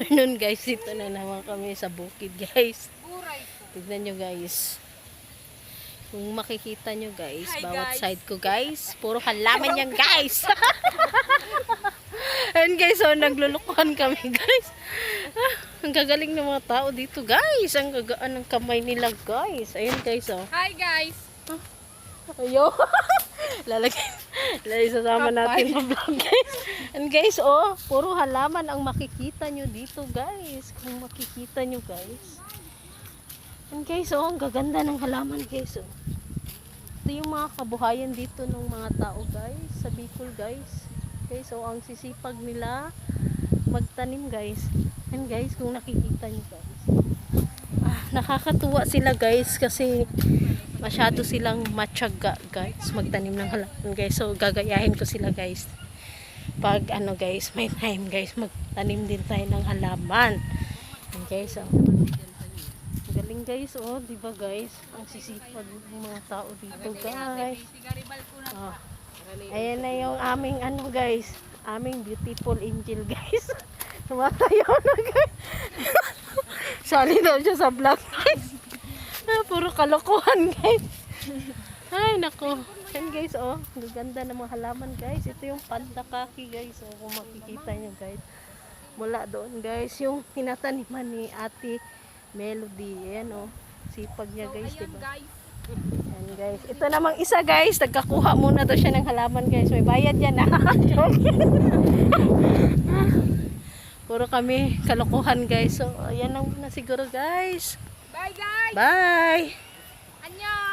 afternoon guys. Dito na naman kami sa bukid guys. Tignan nyo guys. Kung makikita nyo guys, Hi, bawat guys. side ko guys, puro halaman yan guys. Ayan guys, so naglulukuhan kami guys. Ah, ang gagaling ng mga tao dito guys. Ang gagaan ng kamay nila guys. Ayun guys oh. Hi guys! Ayo. Lalagay. Lalagay sasama natin sa vlog guys. And guys, oh, puro halaman ang makikita nyo dito guys. Kung makikita nyo guys. And guys, oh, ang gaganda ng halaman guys, oh. Ito yung mga kabuhayan dito ng mga tao guys. Sa Bicol guys. Guys, oh, ang sisipag nila magtanim guys. And guys, kung nakikita nyo guys. Ah, nakakatuwa sila guys kasi masyado silang matyaga guys. Magtanim ng halaman guys. So gagayahin ko sila guys. Pag ano guys may time guys magtanim din tayo ng halaman. Yan, guys oh. Galing guys oh. Di ba guys? Ang sisipag ng mga tao dito guys. Oh. ayan na yung aming ano guys? Aming beautiful angel guys. Tumatayo na guys sali daw siya sa vlog guys Ah, puro kalokohan guys. Ay, nako. Yan guys, oh. Ang ganda ng mga halaman guys. Ito yung pandakaki guys. Oh, kung makikita nyo guys. Mula doon guys. Yung tinataniman ni ate Melody. Ayan oh. Sipag niya guys, Ayan diba? guys. Yan guys. Ito namang isa guys. Nagkakuha muna daw siya ng halaman guys. May bayad yan ah. Joke. Puro kami kalokohan guys. So, ayan lang muna siguro guys. Bye guys! Bye! Annyeong!